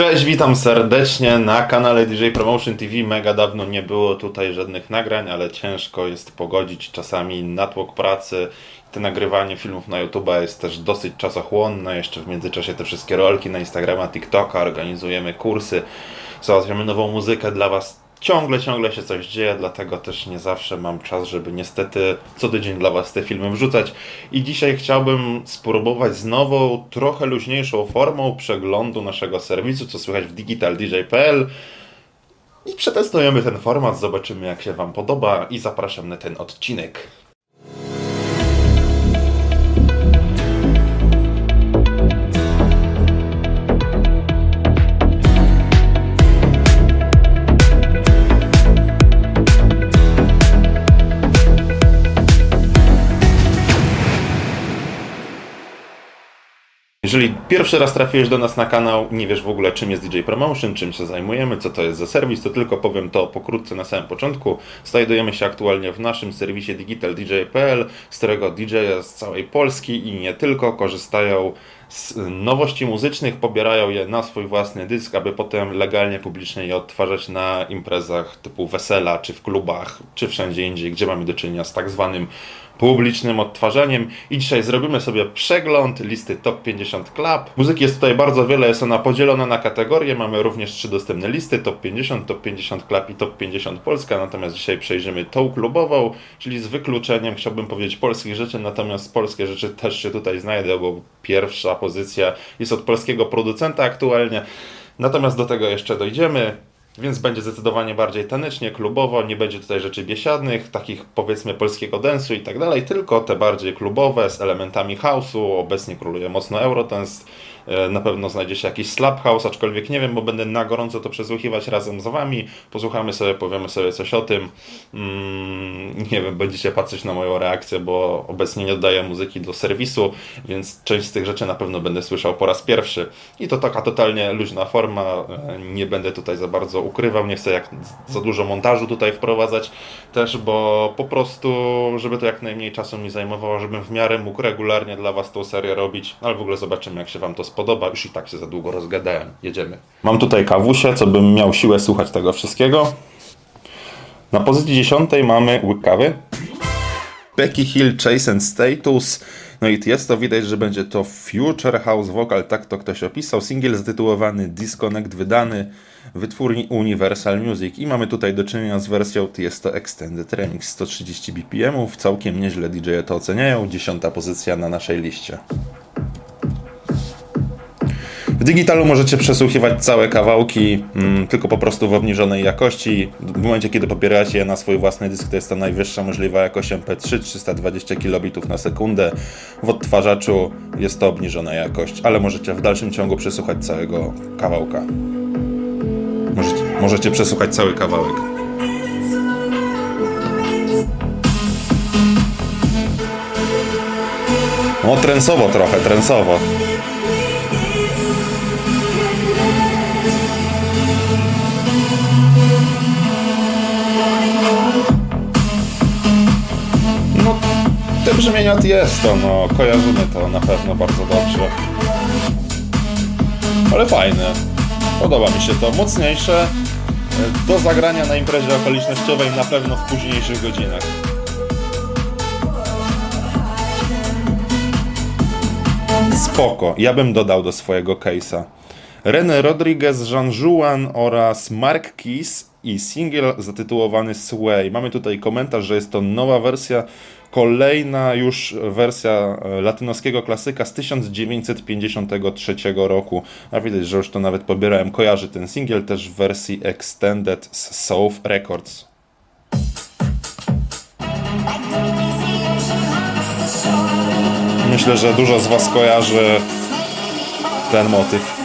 Cześć, witam serdecznie na kanale DJ Promotion TV. Mega dawno nie było tutaj żadnych nagrań, ale ciężko jest pogodzić czasami natłok pracy. Te nagrywanie filmów na YouTube jest też dosyć czasochłonne. Jeszcze w międzyczasie te wszystkie rolki na Instagrama, TikToka, organizujemy kursy, załatwiamy nową muzykę dla Was. Ciągle, ciągle się coś dzieje, dlatego też nie zawsze mam czas, żeby niestety co tydzień dla Was te filmy wrzucać. I dzisiaj chciałbym spróbować z nową, trochę luźniejszą formą przeglądu naszego serwisu, co słychać w digitaldj.pl. I przetestujemy ten format, zobaczymy jak się Wam podoba i zapraszam na ten odcinek. Jeżeli pierwszy raz trafiłeś do nas na kanał, nie wiesz w ogóle czym jest DJ Promotion, czym się zajmujemy, co to jest za serwis, to tylko powiem to pokrótce na samym początku. Znajdujemy się aktualnie w naszym serwisie digitaldj.pl, z którego DJ z całej Polski i nie tylko korzystają z nowości muzycznych, pobierają je na swój własny dysk, aby potem legalnie, publicznie je odtwarzać na imprezach typu wesela, czy w klubach, czy wszędzie indziej, gdzie mamy do czynienia z tak zwanym publicznym odtwarzaniem. I dzisiaj zrobimy sobie przegląd listy Top 50 Club. Muzyki jest tutaj bardzo wiele, jest ona podzielona na kategorie. Mamy również trzy dostępne listy: Top 50, Top 50 Club i Top 50 Polska. Natomiast dzisiaj przejrzymy tą klubową, czyli z wykluczeniem, chciałbym powiedzieć, polskich rzeczy, natomiast polskie rzeczy też się tutaj znajdą, bo pierwsza pozycja jest od polskiego producenta aktualnie. Natomiast do tego jeszcze dojdziemy. Więc będzie zdecydowanie bardziej tanecznie, klubowo, nie będzie tutaj rzeczy biesiadnych, takich powiedzmy polskiego densu i tak dalej, tylko te bardziej klubowe z elementami house'u. Obecnie króluje mocno Eurodance, na pewno znajdzie się jakiś slap house, aczkolwiek nie wiem, bo będę na gorąco to przesłuchiwać razem z Wami. Posłuchamy sobie, powiemy sobie coś o tym. Mm, nie wiem, będziecie patrzeć na moją reakcję, bo obecnie nie dodaję muzyki do serwisu, więc część z tych rzeczy na pewno będę słyszał po raz pierwszy. I to taka totalnie luźna forma, e, nie będę tutaj za bardzo ukrywał, nie chcę jak za dużo montażu tutaj wprowadzać też, bo po prostu, żeby to jak najmniej czasu mi zajmowało, żebym w miarę mógł regularnie dla Was tą serię robić, ale w ogóle zobaczymy jak się Wam to spodoba, już i tak się za długo rozgadałem, jedziemy. Mam tutaj kawusie, co bym miał siłę słuchać tego wszystkiego. Na pozycji 10 mamy łyk kawy. Becky Hill, Chase and Status. No i jest to widać, że będzie to Future House Vocal, tak to ktoś opisał. Singiel zatytułowany Disconnect, wydany wytwórni Universal Music. I mamy tutaj do czynienia z wersją, jest to Extended Remix 130 BPM, całkiem nieźle DJ to oceniają. Dziesiąta pozycja na naszej liście. W digitalu możecie przesłuchiwać całe kawałki, mm, tylko po prostu w obniżonej jakości. W momencie, kiedy pobieracie je na swój własny dysk, to jest to najwyższa możliwa jakość MP3, 320 kilobitów na sekundę. W odtwarzaczu jest to obniżona jakość, ale możecie w dalszym ciągu przesłuchać całego kawałka. Możecie, możecie przesłuchać cały kawałek. O, trensowo trochę, trensowo. Te brzmienia jest to, no, kojarzymy to na pewno bardzo dobrze. Ale fajne. Podoba mi się to. Mocniejsze. Do zagrania na imprezie okolicznościowej na pewno w późniejszych godzinach. Spoko. Ja bym dodał do swojego case'a. René Rodriguez, Jean Juan oraz Mark Keys i singiel zatytułowany Sway. Mamy tutaj komentarz, że jest to nowa wersja, kolejna już wersja e, latynoskiego klasyka z 1953 roku. A widać, że już to nawet pobierałem. Kojarzy ten singiel też w wersji Extended z South Records. Myślę, że dużo z Was kojarzy ten motyw.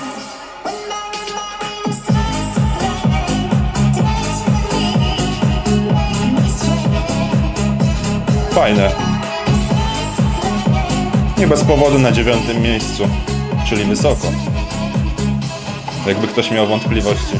Fajne. Nie bez powodu na dziewiątym miejscu, czyli wysoko. Jakby ktoś miał wątpliwości.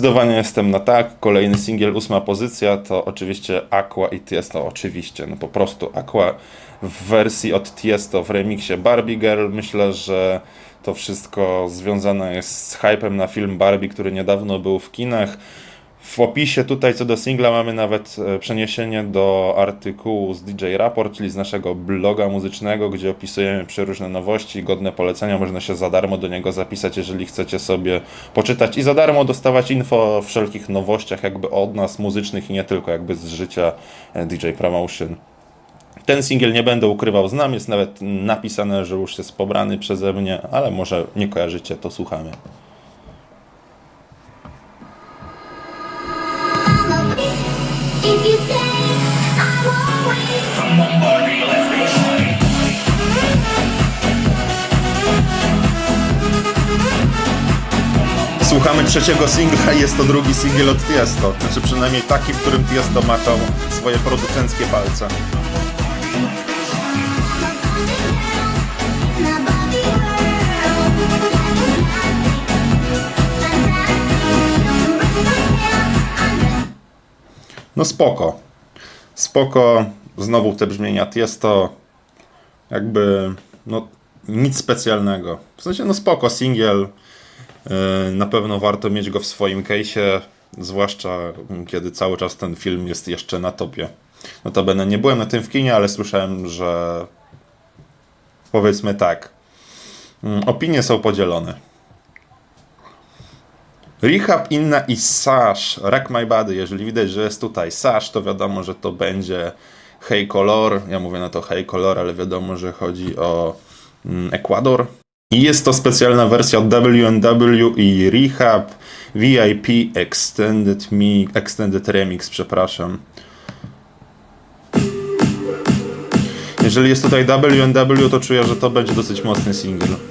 Zdecydowanie jestem na tak. Kolejny singiel, ósma pozycja to oczywiście Aqua i Tiesto. Oczywiście, no po prostu Aqua w wersji od Tiesto w remiksie Barbie Girl. Myślę, że to wszystko związane jest z hypem na film Barbie, który niedawno był w kinach. W opisie tutaj co do singla mamy nawet e, przeniesienie do artykułu z DJ Raport, czyli z naszego bloga muzycznego, gdzie opisujemy przeróżne nowości, godne polecenia. Można się za darmo do niego zapisać, jeżeli chcecie sobie poczytać i za darmo dostawać info o wszelkich nowościach jakby od nas muzycznych i nie tylko jakby z życia e, DJ Promotion. Ten singiel nie będę ukrywał, znam, jest nawet napisane, że już jest pobrany przeze mnie, ale może nie kojarzycie, to słuchamy. Słuchamy trzeciego singla i jest to drugi singiel od Tiesto. Znaczy przynajmniej taki, w którym Tiesto maczał swoje producenckie palce. No spoko. Spoko. Znowu te brzmienia Tiesto. Jakby, no nic specjalnego. W sensie, no spoko, singiel. Yy, Na pewno warto mieć go w swoim case'ie, zwłaszcza mm, kiedy cały czas ten film jest jeszcze na topie. Notabene nie byłem na tym w kinie, ale słyszałem, że powiedzmy tak, mm, opinie są podzielone. Rehab, Inna i Sash, Rack My Body, jeżeli widać, że jest tutaj Sash, to wiadomo, że to będzie Hey Color, ja mówię na to Hey Color, ale wiadomo, że chodzi o mm, Ekwador. I jest to specjalna wersja WNW i Rehab VIP Extended, Mi, Extended Remix, przepraszam. Jeżeli jest tutaj WNW, to czuję, że to będzie dosyć mocny single.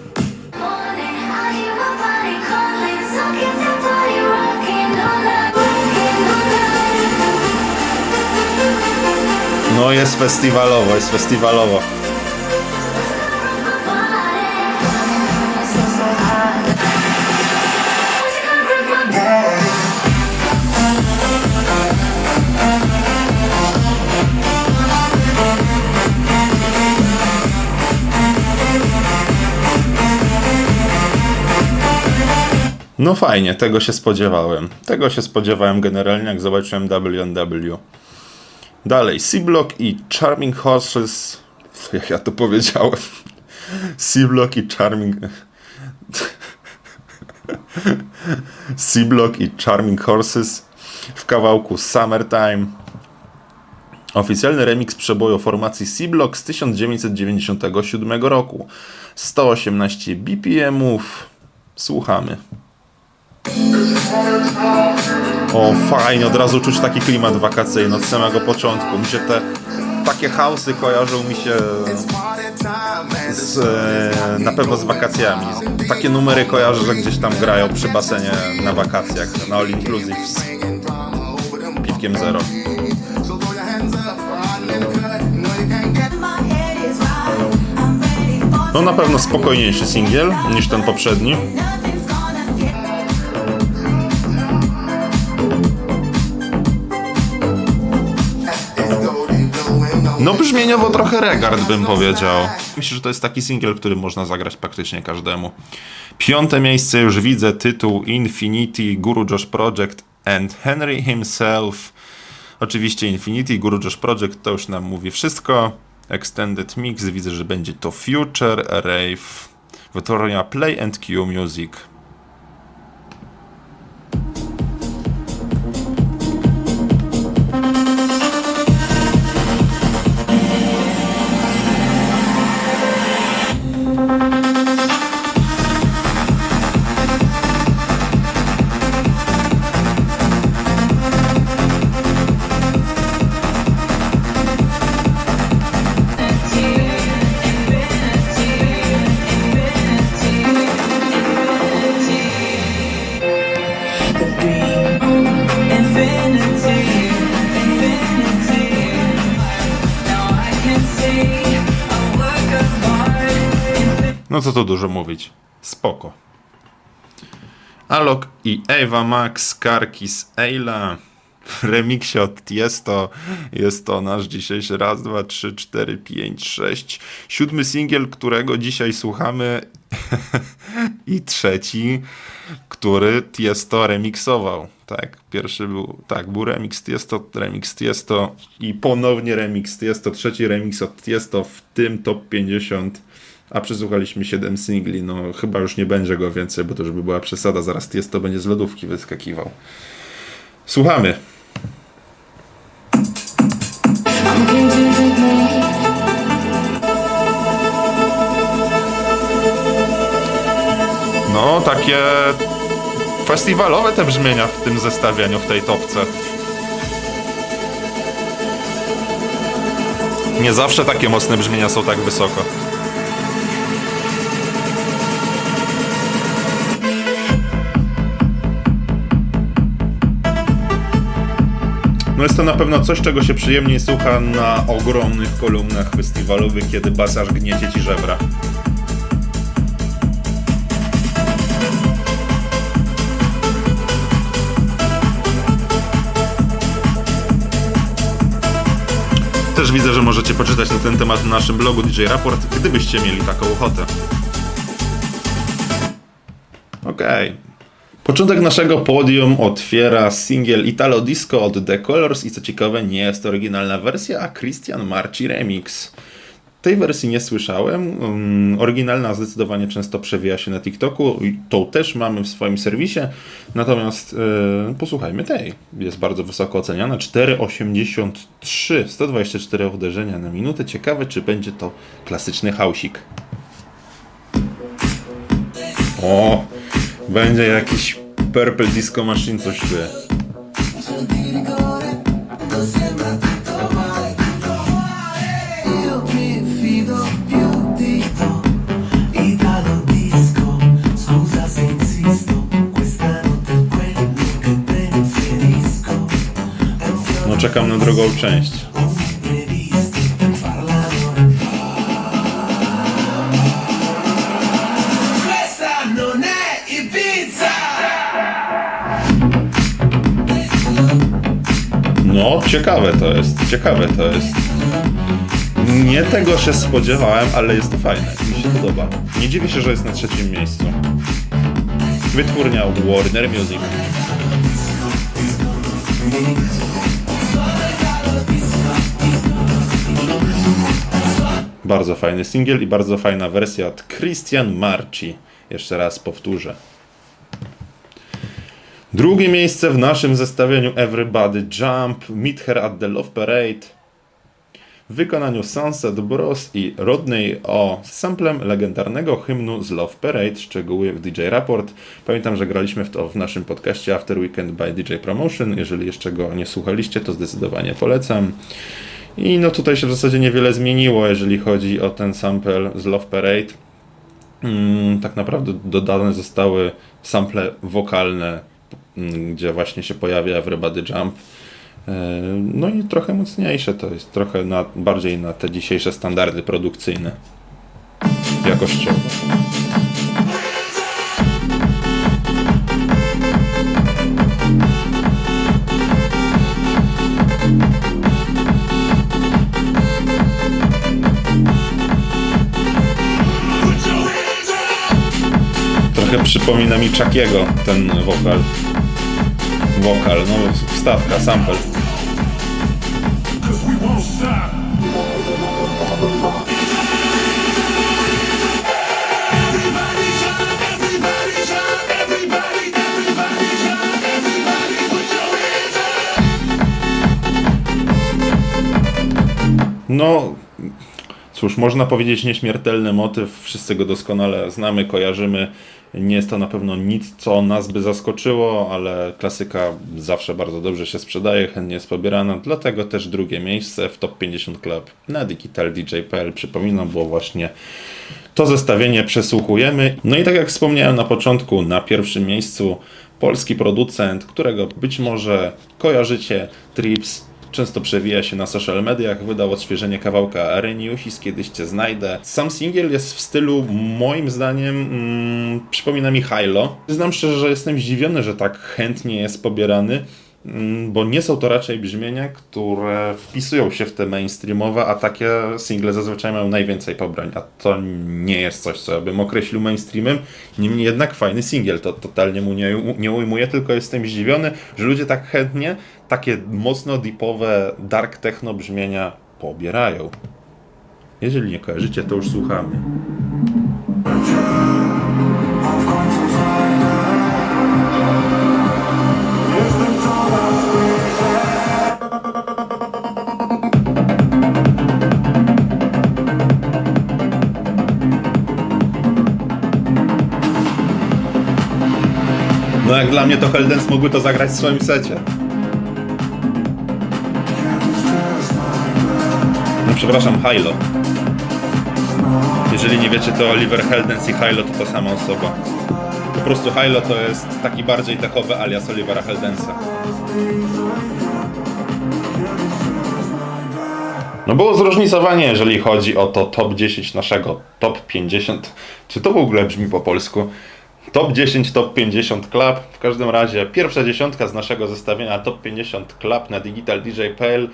No jest festiwalowo, jest festiwalowo. No fajnie, tego się spodziewałem. Tego się spodziewałem generalnie, jak zobaczyłem WNW. Dalej, C-Block i Charming Horses. Jak ja to powiedziałem? C-Block i Charming. C-Block i Charming Horses w kawałku Summertime. Oficjalny remix przeboju formacji C-Block z 1997 roku. 118 BPM-ów. Słuchamy. O, fajnie, od razu czuć taki klimat wakacyjny od samego początku. Mi się te takie hausy kojarzą mi się z, e, na pewno z wakacjami. Takie numery kojarzę, że gdzieś tam grają przy basenie na wakacjach, na All Inclusive z piwkiem zero. No na pewno spokojniejszy singiel niż ten poprzedni. No brzmieniowo trochę regard bym powiedział. Myślę, że to jest taki singiel, który można zagrać praktycznie każdemu. Piąte miejsce już widzę, tytuł Infinity, Guru Josh Project and Henry himself. Oczywiście Infinity, Guru Josh Project to już nam mówi wszystko. Extended Mix, widzę, że będzie to Future, Rave, wytworzenia Play and Q Music. No co tu dużo mówić. Spoko. Alok i Eva Max, Karkis Eila. W remiksie od Tiesto jest to nasz dzisiejszy raz, dwa, trzy, cztery, pięć, sześć. Siódmy singiel, którego dzisiaj słuchamy i trzeci, który Tiesto remiksował. Tak, pierwszy był, tak, był remix Tiesto, remix Tiesto i ponownie remix Tiesto, trzeci remix od Tiesto w tym top 50 a przesłuchaliśmy 7 singli, no chyba już nie będzie go więcej, bo to już by była przesada, zaraz Tiesto będzie z lodówki wyskakiwał. Słuchamy. No, takie festiwalowe te brzmienia w tym zestawieniu, w tej topce. Nie zawsze takie mocne brzmienia są tak wysoko. No jest to na pewno coś, czego się przyjemniej słucha na ogromnych kolumnach festiwalowych, kiedy basarz gniecie ci żebra. Też widzę, że możecie poczytać na ten temat na naszym blogu DJ Raport, gdybyście mieli taką ochotę. Okej. Początek naszego podium otwiera singiel Italo Disco od The Colors i co ciekawe nie jest to oryginalna wersja, a Christian Marci remix. Tej wersji nie słyszałem. Um, oryginalna zdecydowanie często przewija się na TikToku tą też mamy w swoim serwisie. Natomiast e, posłuchajmy tej. Jest bardzo wysoko oceniana. 4,83. 124 uderzenia na minutę. Ciekawe, czy będzie to klasyczny hausik. O, będzie jakiś Purple Disco Machine, coś preferisco No czekam na drugą część. Ciekawe to jest, ciekawe to jest. Nie tego się spodziewałem, ale jest to fajne. Mi się podoba. Nie dziwię się, że jest na trzecim miejscu. Wytwórnia Warner Music. Bardzo fajny singiel i bardzo fajna wersja od Christian Marci. Jeszcze raz powtórzę. Drugie miejsce w naszym zestawieniu Everybody Jump, Meet Her at the Love Parade w wykonaniu Sunset Bros i Rodney O z samplem legendarnego hymnu z Love Parade, szczegóły w DJ Raport. Pamiętam, że graliśmy w to w naszym podcaście After Weekend by DJ Promotion. Jeżeli jeszcze go nie słuchaliście, to zdecydowanie polecam. I no tutaj się w zasadzie niewiele zmieniło, jeżeli chodzi o ten sample z Love Parade. Mm, tak naprawdę dodane zostały sample wokalne, gdzie właśnie się pojawia Everybody Jump. E, No i trochę mocniejsze to jest, trochę na, bardziej na te dzisiejsze standardy produkcyjne. Jakościowo. Trochę przypomina mi Chuckiego ten wokal. Wokal, no wstawka, sample. No, cóż, można powiedzieć nieśmiertelny motyw, wszyscy go doskonale znamy, kojarzymy. Nie jest to na pewno nic, co nas by zaskoczyło, ale klasyka zawsze bardzo dobrze się sprzedaje, chętnie jest pobierana, dlatego też drugie miejsce w Top 50 Club na Digital DJ.pl. Przypominam, było właśnie to zestawienie przesłuchujemy. No i tak jak wspomniałem na początku, na pierwszym miejscu polski producent, którego być może kojarzycie, Trips, Często przewija się na social mediach, wydał odświeżenie kawałka Areniusis, kiedyś Cię znajdę. Sam singiel jest w stylu, moim zdaniem, mm, przypomina mi Hilo. Znam szczerze, że jestem zdziwiony, że tak chętnie jest pobierany, mm, bo nie są to raczej brzmienia, które wpisują się w te mainstreamowe, a takie single zazwyczaj mają najwięcej pobrań, a to nie jest coś, co ja bym określił mainstreamem. Niemniej jednak fajny singiel, to totalnie mu nie, nie ujmuję, tylko jestem zdziwiony, że ludzie tak chętnie takie mocno deepowe, dark techno brzmienia pobierają. Jeżeli nie kojarzycie, to już słuchamy. No jak dla mnie to Heldens mógłby to zagrać w swoim secie. Przepraszam, Hilo. Jeżeli nie wiecie, to Oliver Heldens i Hilo to ta sama osoba. Po prostu Hilo to jest taki bardziej techowy alias Olivera Heldensa. No było zróżnicowanie, jeżeli chodzi o to top 10 naszego top 50. Czy to w ogóle brzmi po polsku? Top 10, top 50 club. W każdym razie pierwsza dziesiątka z naszego zestawienia top 50 club na Digital DJ.pl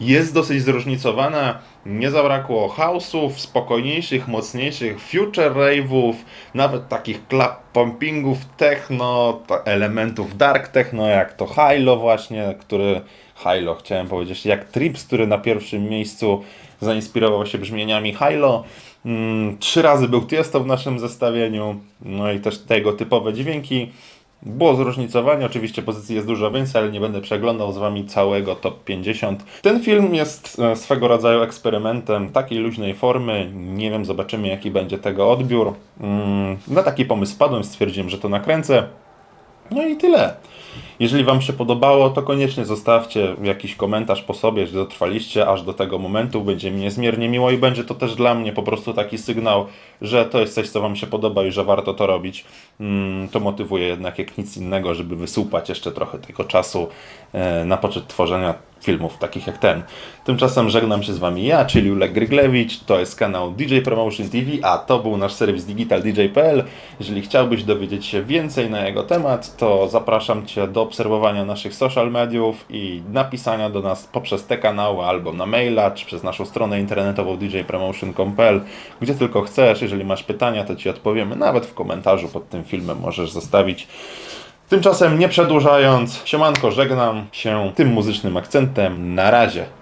jest dosyć zróżnicowana. Nie zabrakło house'ów, spokojniejszych, mocniejszych, future rave'ów, nawet takich club pumpingów, techno, elementów dark techno, jak to Hilo właśnie, który Hilo chciałem powiedzieć, jak Trips, który na pierwszym miejscu zainspirował się brzmieniami Hilo. Mm, Trzy razy był Tiesto w naszym zestawieniu, no i też tego typowe dźwięki. Było zróżnicowanie, oczywiście pozycji jest dużo więcej, ale nie będę przeglądał z Wami całego top 50. Ten film jest e, swego rodzaju eksperymentem takiej luźnej formy. Nie wiem, zobaczymy jaki będzie tego odbiór. Mm, Na taki pomysł wpadłem, stwierdziłem, że to nakręcę. No i tyle. Jeżeli Wam się podobało, to koniecznie zostawcie jakiś komentarz po sobie, że dotrwaliście aż do tego momentu. Będzie mi niezmiernie miło i będzie to też dla mnie po prostu taki sygnał, że to jest coś, co Wam się podoba i że warto to robić. Mm, To motywuje jednak jak nic innego, żeby wysupać jeszcze trochę tego czasu e, na poczet tworzenia filmów takich jak ten. Tymczasem żegnam się z Wami ja, czyli Ulek Gryglewicz, to jest kanał DJ Promotion TV, a to był nasz serwis Digital DJ.pl. Jeżeli chciałbyś dowiedzieć się więcej na jego temat, to zapraszam Cię do obserwowania naszych social mediów i napisania do nas poprzez te kanały albo na maila, czy przez naszą stronę internetową djpromotion.pl, gdzie tylko chcesz. Jeżeli masz pytania, to Ci odpowiemy, nawet w komentarzu pod tym filmem możesz zostawić. Tymczasem nie przedłużając, siemanko, żegnam się tym muzycznym akcentem. Na razie.